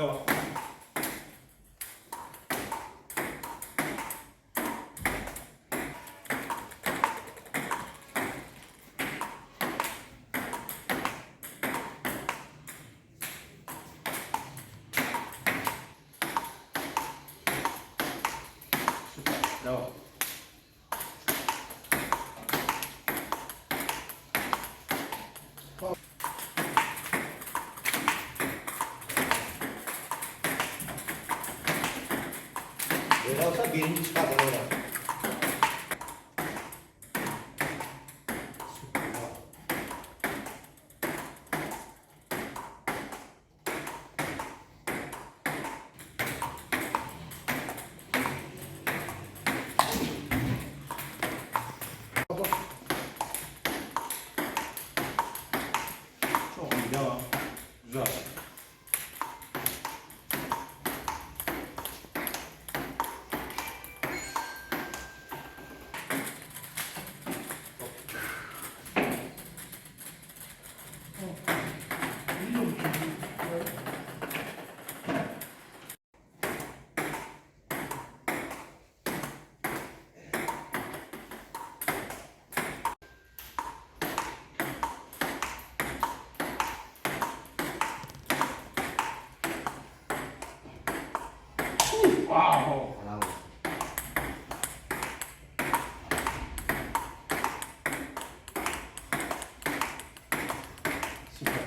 Go. Go. Eu não sabia, a gente estava 와우.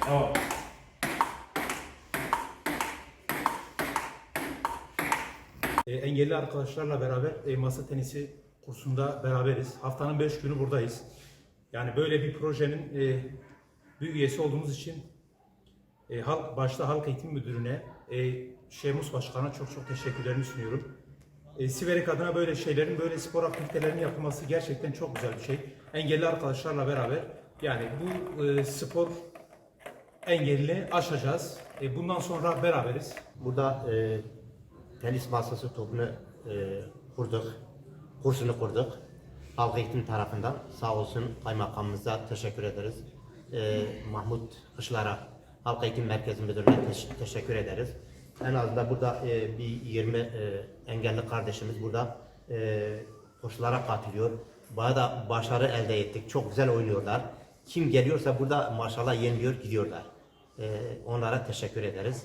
Bravo. E, engelli arkadaşlarla beraber e, masa tenisi kursunda beraberiz. Haftanın 5 günü buradayız. Yani böyle bir projenin e, bir üyesi olduğumuz için e, halk, başta Halk Eğitim Müdürü'ne, e, Şemus Başkan'a çok çok teşekkürlerimi sunuyorum. E, Siverek adına böyle şeylerin, böyle spor aktivitelerinin yapılması gerçekten çok güzel bir şey. Engelli arkadaşlarla beraber yani bu e, spor engelini aşacağız. E, bundan sonra beraberiz. Burada e, tenis masası topunu e, kurduk. Kursunu kurduk. Halk eğitim tarafından sağ olsun kaymakamımıza teşekkür ederiz. E, Mahmut Kışlar'a Halk Eğitim Merkezi Müdürlüğü'ne teş- teşekkür ederiz. En azından burada e, bir 20 e, engelli kardeşimiz burada e, kurslara katılıyor. Bayağı da başarı elde ettik. Çok güzel oynuyorlar. Kim geliyorsa burada maşallah yeniliyor gidiyorlar. E, onlara teşekkür ederiz.